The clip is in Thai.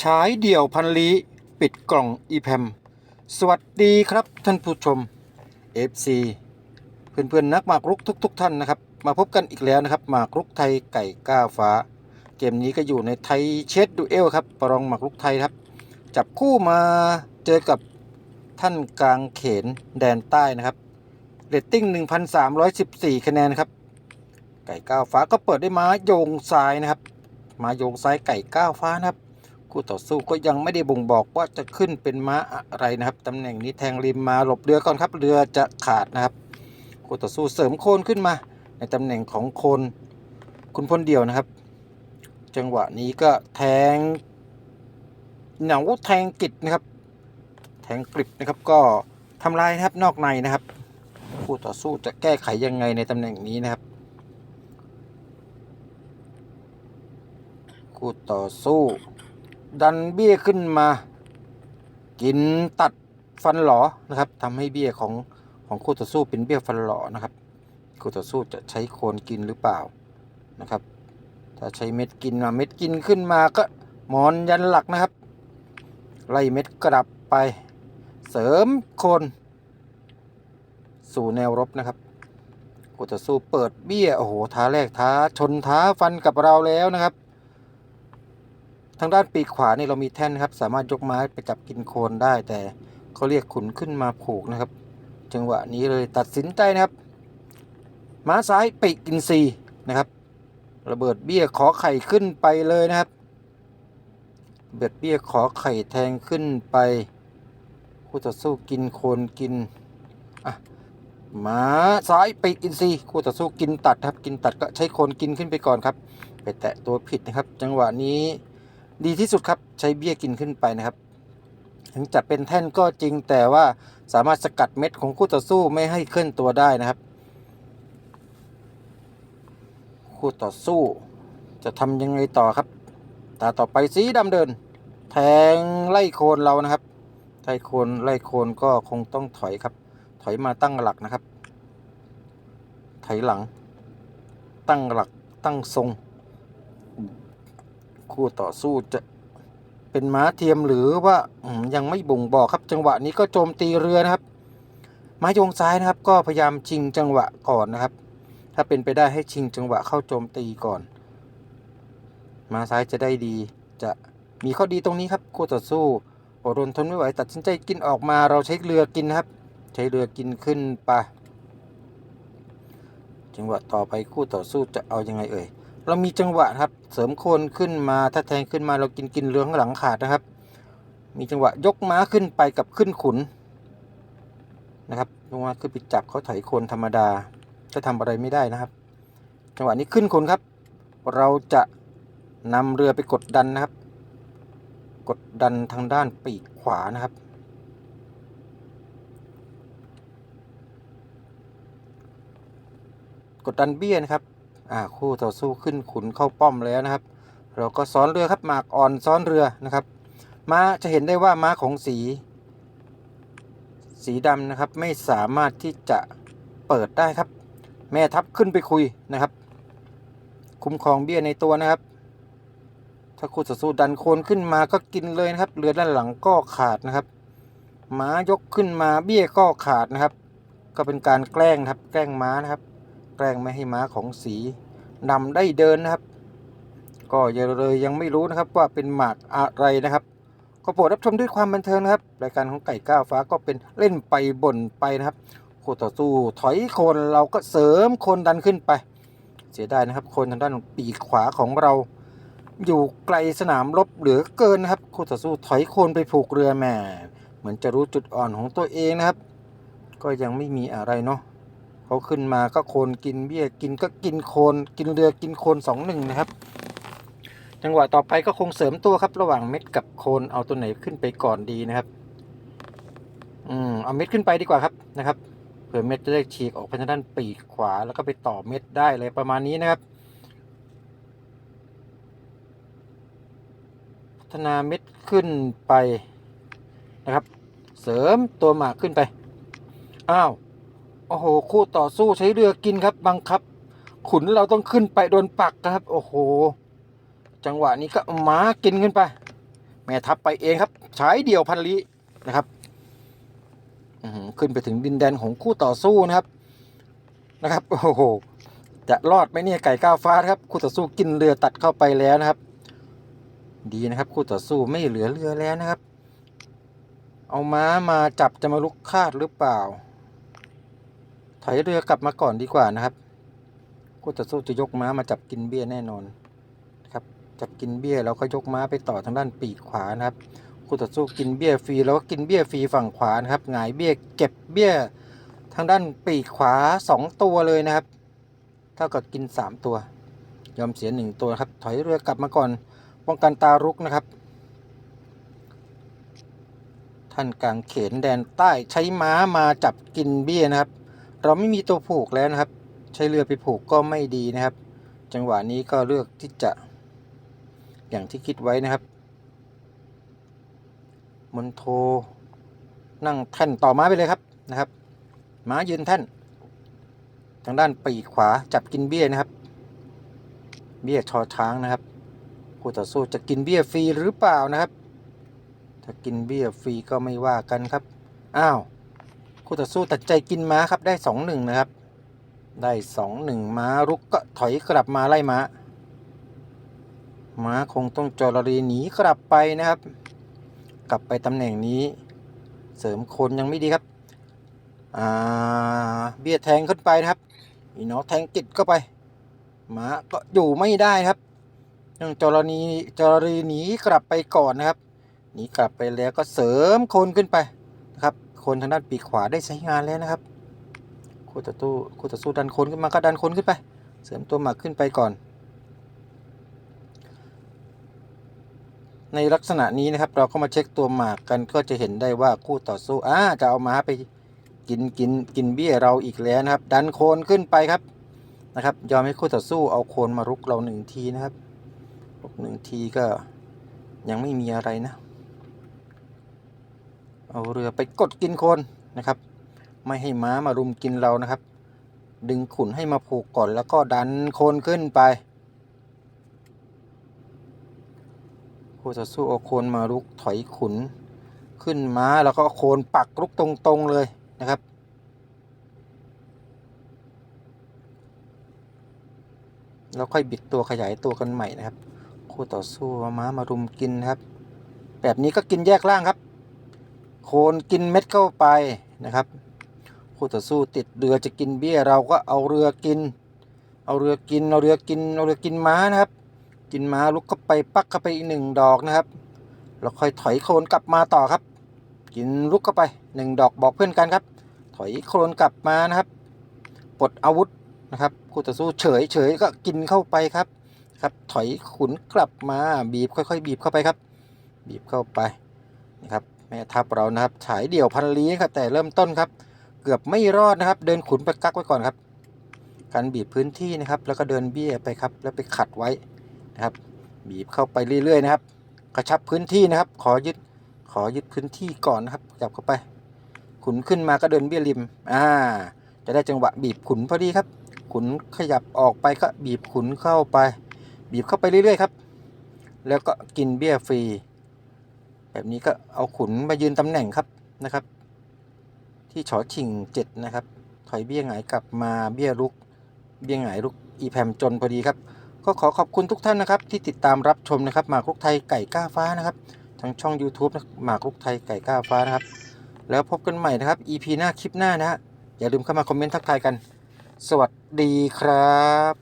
ฉายเดี่ยวพันลีปิดกล่องอีแพมสวัสดีครับท่านผู้ชม FC เพื่อนๆนักหมากรุกทุกๆท่านนะครับ มาพบกันอีกแล้วนะครับหมากรุกไทยไก่ก้าฟ้า เกมนี้ก็อยู่ในไทยเชดดูเอลครับประลองหมากรุกไทยครับ จับคู่มาเจอกับท่านกลางเขนแดนใต้นะครับเรตติ้ง 1,314 คะแนนครับไก่ก้าวฟ้าก็เปิดได้ม้าโยงซ้ายนะครับ มาโยงซ้ายไก่ก้าวฟ้านะครับ คู่ต่อสู้ก็ยังไม่ได้บ่งบอกว่าจะขึ้นเป็นม้าอะไรนะครับตำแหน่งนี้แทงริมมาหลบเรือก่อนครับเรือจะขาดนะครับ คู่ต่อสู้เสริมโคนขึ้นมา ในตำแหน่งของโคนคุณพลเดียวนะครับ จังหวะนี้ก็แทงเหนาแทงกิดนะครับ แทงกริบนะครับก็ทำลายนะครับนอกในนะครับคู่ต่อสู้จะแก้ไขยังไงในตำแหน่งนี้นะครับคู่ต่อสู้ ดันเบี้ยขึ้นมา กินตัดฟันหลอนะครับทำให้เบี้ยของของคู่ต่อสู้เป็นเบี้ยฟันหลอนะครับคู่ต่อสู้จะใช้โคนกินหรือเปล่านะครับ ถ้าใช้เม็ดกินมาเม็ดกินขึ้นมาก็หมอนยันหลักนะครับ ไล่เม็ดกลับไป เสริมโคนสู่แนวรบนะครับคู่ต่อสู้เปิดเบี้ยโอ้โหท้าแรกท้าชนท้าฟันกับเราแล้วนะครับ ทางด้านปีกขวานี่เรามีแท่นครับ สามารถยกไม้ไปจับกินโคนได้ แต่เขาเรียกขุนขึ้นมาผูกนะครับ จังหวะนี้เลยตัดสินใจนะครับ ม้าซ้ายปีกกินซีนะครับ ระเบิดเบี้ยขอไข่ขึ้นไปเลยนะครับเบิดเบี้ยขอไข่แทงขึ้นไปคู่ต่อสู้กินโคนกินอะม้าซ้ายปีกอินซีคู่ต่อสู้กินตัดครับ กินตัดก็ใช้โคนกินขึ้นไปก่อนครับ ไปแตะตัวผิดนะครับ จังหวะนี้ ดีที่สุดครับใช้เบี้ยกินขึ้นไปนะครับ ถึงจะเป็นแท่นก็จริงแต่ว่าสามารถสกัดเม็ดของคู่ต่อสู้ไม่ให้เคลื่อนตัวได้นะครับ คู่ต่อสู้จะทำยังไงต่อครับตาต่อไปสีดำเดิน แทงไล่โคนเรานะครับไล่โคนไล่โคนก็คงต้องถอยครับ ถอยมาตั้งหลักนะครับ ถอยหลัง ตั้งหลักตั้งทรง คู่ต่อสู้จะเป็นม้าเทียมหรือว่ายังไม่บ่งบอกครับ จังหวะนี้ก็โจมตีเรือนะครับ ม้ายงซ้ายนะครับ ก็พยายามชิงจังหวะก่อนนะครับ ถ้าเป็นไปได้ให้ชิงจังหวะเข้าโจมตีก่อนมาซ้ายจะได้ดี จะมีข้อดีตรงนี้ครับคู่ต่อสู้โอรนทนไม่ไหวตัดสินใจกินออกมาเราใช้เรือกินนะครับ ใช้เรือกินขึ้นไปจังหวะต่อไปคู่ต่อสู้จะเอายังไงเอ่ย เรามีจังหวะครับ เสริมโคนขึ้นมาถ้าแทงขึ้นมาเรากินกินเรือข้างหลังขาดนะครับ มีจังหวะยกม้าขึ้นไปกับขึ้นขุนนะครับยกม้าขึ้นไปจับเขาถอยโคนธรรมดาจะทำอะไรไม่ได้นะครับ จังหวะนี้ขึ้นคนครับ เราจะนำเรือไปกดดันนะครับ กดดันทางด้านปีกขวานะครับกดดันเบี้ยนะครับ อ่าคู่ต่อสู้ขึ้นขุนเข้าป้อมแล้วนะครับ เราก็ซ้อนเรือครับหมากอ่อนซ้อนเรือนะครับ ม้าจะเห็นได้ว่าม้าของสี สีดำนะครับไม่สามารถที่จะเปิดได้ครับ แม่ทัพขึ้นไปคุยนะครับ คุ้มครองเบี้ยในตัวนะครับ ถ้าคู่ต่อสู้ดันโคนขึ้นมาก็กินเลยนะครับ เรือด้านหลังก็ขาดนะครับม้ายกขึ้นมาเบี้ยก็ขาดนะครับ ก็เป็นการแกล้งครับแกล้งม้านะครับ แกล้งไม่ให้ม้าของสีนำได้เดินนะครับ ก็ยังเลยยังไม่รู้นะครับว่าเป็นหมากอะไรนะครับ ก็โปรดรับชมด้วยความบันเทิงนะครับรายการของไก่ก้าวฟ้าก็เป็นเล่นไปบ่นไปนะครับคู่ต่อสู้ถอยโคนเราก็เสริมคนดันขึ้นไป เสียดายนะครับ คนทางด้านปีกขวาของเรา อยู่ไกลสนามรบเหลือเกินนะครับคู่ต่อสู้ถอยโคนไปผูกเรือแหม่เหมือนจะรู้จุดอ่อนของตัวเองนะครับ ก็ยังไม่มีอะไรเนาะ เขาขึ้นมาก็โคนกินเบี้ยกินก็กินโคนกินเรือกินโคนสองหนึ่งนะครับ จังหวะต่อไปก็คงเสริมตัวครับ ระหว่างเม็ดกับโคนเอาตัวไหนขึ้นไปก่อนดีนะครับ อืมเอาเม็ดขึ้นไปดีกว่าครับนะครับเผื่อเม็ดจะได้ฉีกออกไปทางด้านปีกขวาแล้วก็ไปต่อเม็ดได้เลยประมาณนี้นะครับ พัฒนาเม็ดขึ้นไปนะครับ เสริมตัวหมากขึ้นไป อ้าว โอ้โห คู่ต่อสู้ใช้เรือกินครับบังคับ ขุนเราต้องขึ้นไปโดนปักครับ โอ้โห จังหวะนี้ก็ม้ากินขึ้นไป แม่ทัพไปเองครับฉายเดี่ยวพันลีนะครับขึ้นไปถึงดินแดนของคู่ต่อสู้นะครับ นะครับ โอ้โห จะรอดไหมเนี่ยไก่ก้าวฟ้าครับ คู่ต่อสู้กินเรือตัดเข้าไปแล้วนะครับ ดีนะครับ คู่ต่อสู้ไม่เหลือเรือแล้วนะครับ เอาม้ามาจับจะมาลุกคาดหรือเปล่า ถอยเรือกลับมาก่อนดีกว่านะครับคู่ต่อสู้จะยกม้ามาจับกินเบี้ยแน่นอนนะครับจับกินเบี้ยแล้วก็ยกม้าไปต่อทางด้านปีกขวานะครับคู่ต่อสู้กินเบี้ยฟรีแล้วก็กินเบี้ยฟรีฝั่งขวานะครับหงายเบี้ยเก็บเบี้ยทางด้านปีกขวาสองตัวเลยนะครับ เท่ากับกินสามตัว ยอมเสียหนึ่งตัวครับ ถอยเรือกลับมาก่อนป้องกันตารุกนะครับ ท่านกลางเขนแดนใต้ใช้ม้ามาจับกินเบี้ยนะครับ เราไม่มีตัวผูกแล้วนะครับ ใช้เรือไปผูกก็ไม่ดีนะครับ จังหวะนี้ก็เลือกที่จะ อย่างที่คิดไว้นะครับมนโทนั่งแท่นต่อม้าไปเลยครับนะครับม้ายืนแท่นทางด้านปีกขวาจับกินเบี้ยนะครับ เบี้ยชอช้างนะครับคู่ต่อสู้จะกินเบี้ยฟรีหรือเปล่านะครับ ถ้ากินเบี้ยฟรีก็ไม่ว่ากันครับ อ้าว คู่ต่อสู้ตัดใจกินม้าครับได้สองหนึ่งนะครับ ได้สองหนึ่งม้ารุกก็ถอยกลับมาไล่ม้า ม้าคงต้องจรรีหนีกลับไปนะครับ กลับไปตำแหน่งนี้ เสริมคนยังไม่ดีครับอ่าเบี้ยแทงขึ้นไปนะครับอีน้องแทงกิดเข้าไปม้าก็อยู่ไม่ได้ครับเนื่องจรณีจรรีหนีกลับไปก่อนนะครับหนีกลับไปแล้วก็เสริมคนขึ้นไป คนทางด้านปีกขวาได้ใช้งานแล้วนะครับคู่ต่อสู้คู่ต่อสู้ดันคนขึ้นมาก็ดันคนขึ้นไป เสริมตัวหมากขึ้นไปก่อน ในลักษณะนี้นะครับ เราก็มาเช็คตัวหมากกันก็จะเห็นได้ว่าคู่ต่อสู้อ่าจะเอามาไปกินกินกินเบี้ยเราอีกแล้วนะครับ ดันโคนขึ้นไปครับนะครับ ยอมให้คู่ต่อสู้เอาโคนมารุกเราหนึ่งทีนะครับรุกหนึ่งทีก็ยังไม่มีอะไรนะ เอาเรือไปกดกินโคนนะครับ ไม่ให้ม้ามารุมกินเรานะครับ ดึงขุนให้มาผูกก่อนแล้วก็ดันโคนขึ้นไปคู่ต่อสู้เอาโคนมาลุกถอยขุน ขึ้นม้าแล้วก็โคนปักลุกตรงๆเลยนะครับแล้วค่อยบิดตัวขยายตัวกันใหม่นะครับ คู่ต่อสู้ม้ามารุมกินครับ แบบนี้ก็กินแยกล่างครับ โคนกินเม็ดเข้าไปนะครับคู่ต่อสู้ติดเรือจะกินเบี้ยเราก็เอาเรือกิน เอาเรือกินเอาเรือกินเอาเรือกินม้านะครับ กินม้าลุกเข้าไปปักเข้าไปอีกหนึ่งดอกนะครับแล้วค่อยถอยโคลนกลับมาต่อครับ กินลุกเข้าไปหนึ่งดอกบอกเพื่อนกันครับ ถอยโคลนกลับมานะครับปลดอาวุธนะครับคู่ต่อสู้เฉยเฉยก็กินเข้าไปครับครับ ถอยขุนกลับมาบีบค่อยๆ บีบเข้าไปครับ บีบเข้าไปนะครับ แม่ทัพเรานะครับฉายเดี่ยวพันลี้ครับแต่เริ่มต้นครับ เกือบไม่รอดนะครับ เดินขุนไปกักไว้ก่อนครับ การบีบพื้นที่นะครับ แล้วก็เดินเบี้ยไปครับ แล้วไปขัดไว้นะครับ บีบเข้าไปเรื่อยๆนะครับ กระชับพื้นที่นะครับ ขอยึดขอยึดพื้นที่ก่อนนะครับจับเข้าไป ขุนขึ้นมาก็เดินเบี้ยริมอ่าจะได้จังหวะบีบขุนพอดีครับ ขุนขยับออกไปก็บีบขุนเข้าไป บีบเข้าไปเรื่อยๆครับ แล้วก็กินเบี้ยฟรี แบบนี้ก็เอาขุนมายืนตำแหน่งครับนะครับ ที่ฉอชิงเจ็ดนะครับ ถอยเบี้ยหงายกลับมาเบี้ยลุก เบี้ยหงายลุกอีแพมจนพอดีครับ ก็ขอขอบคุณทุกท่านนะครับ ที่ติดตามรับชมนะครับหมากรุกไทยไก่ก้าฟ้านะครับทางช่อง YouTube หมากรุกไทยไก่ก้าฟ้านะครับ แล้วพบกันใหม่นะครับ EP หน้าคลิปหน้านะฮะอย่าลืมเข้ามาคอมเมนต์ทักทายกัน สวัสดีครับ